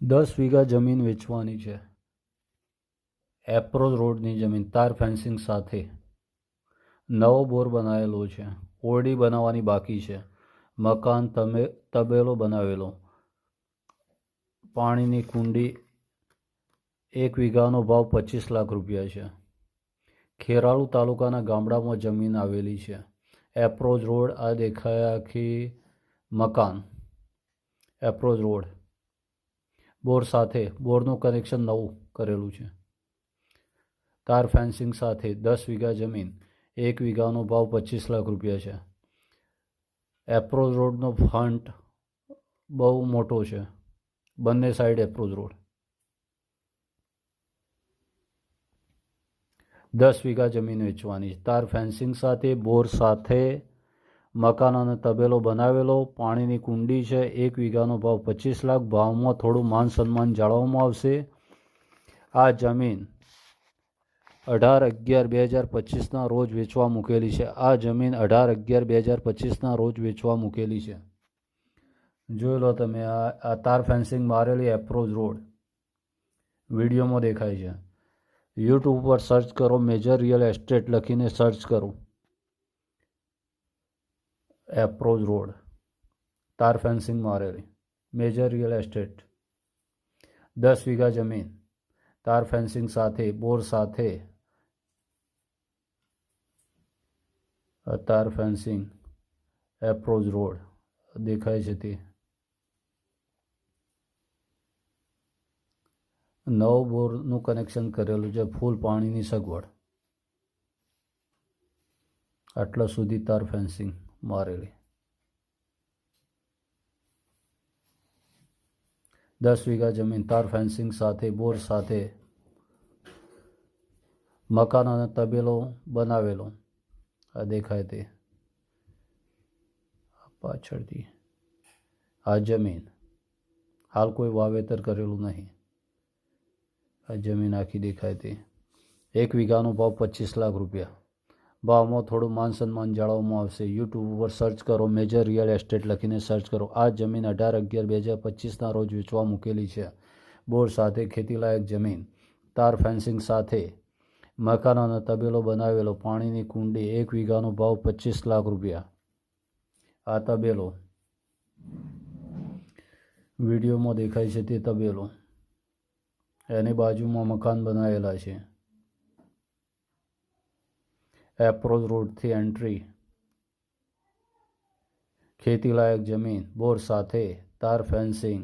દસ વીઘા જમીન વેચવાની છે. એપ્રોચ રોડની જમીન, તાર ફેન્સિંગ સાથે. નવો બોર બનાવેલો છે. ઓરડી બનાવવાની બાકી છે. મકાન તમે, તબેલો બનાવેલો. પાણીની કુંડી એક વીઘાનો ભાવ પચીસ લાખ રૂપિયા છે. ખેરાળુ તાલુકાના ગામડામાં જમીન આવેલી છે. એપ્રોચ રોડ આ દેખાય આખી મકાન. એપ્રોચ રોડ બોર સાથે, બોરનું કનેક્શન નવું કરેલું છે. તાર ફેન્સિંગ સાથે દસ વીઘા જમીન, એક વીઘાનો ભાવ પચીસ લાખ રૂપિયા છે. એપ્રોચ રોડનો ફંટ બહુ મોટો છે. બંને સાઈડ એપ્રોચ રોડ દસ વીઘા જમીન વેચવાની છે. તાર ફેન્સિંગ સાથે, બોર સાથે મકાન અને તબેલો બનાવેલો, પાણીની કુંડી છે, એક વીઘાનો ભાવ પચીસ લાખ, ભાવમાં થોડું માન સન્માન જાળવવામાં આવશે. આ જમીન અઢાર અગિયાર બે હજાર પચીસના રોજ વેચવા મૂકેલી છે. આ જમીન અઢાર અગિયાર બે હજાર પચીસના રોજ વેચવા મૂકેલી છે. જોઈ લો તમે, આ તાર ફેન્સિંગ મારેલી એપ્રોચ રોડ. વિડીયોમાં દેખાય છે. યુટ્યુબ પર સર્ચ કરો, મેજર રિયલ એસ્ટેટ લખીને સર્ચ કરો. એપ્રોચ રોડ તાર ફેન્સિંગ મારેલી મેજર રિયલ એસ્ટેટ દસ વીઘા જમીન તાર ફેન્સિંગ સાથે બોર સાથે તાર ફેન્સિંગ એપ્રોચ રોડ દેખાય છે તે નવ બોરનું કનેક્શન કરેલું છે, ફૂલ પાણીની સગવડ, આટલા સુધી તાર ફેન્સિંગ મારેલી. દસ વીઘા જમીન, તાર ફેન્સિંગ સાથે, બોર સાથે, મકાન અને તબેલો બનાવેલો. આ દેખાય તે. પાછળથી. આ જમીન. હાલ કોઈ વાવેતર કરેલું નહીં. આ જમીન આખી દેખાય તે. એક વીઘાનો ભાવ પચીસ લાખ રૂપિયા. ભાવમાં થોડું માન સન્માન જાળવવામાં આવશે. યુટ્યુબ ઉપર સર્ચ કરો મેજર રિયલ એસ્ટેટ લખીને સર્ચ કરો. આ જમીન અઢાર અગિયાર બે હજાર પચીસના રોજ વેચવા મૂકેલી છે. બોર સાથે ખેતીલાયક જમીન. તાર ફેન્સિંગ સાથે મકાન અને તબેલો બનાવેલો. પાણીની કુંડી એક વીઘાનો ભાવ પચીસ લાખ રૂપિયા. આ તબેલો. વિડીયોમાં દેખાય છે તે તબેલો. એની બાજુમાં મકાન બનાવેલા છે. એપ્રોચ રોડથી એન્ટ્રી ખેતીલાયક જમીન બોર સાથે તાર ફેન્સિંગ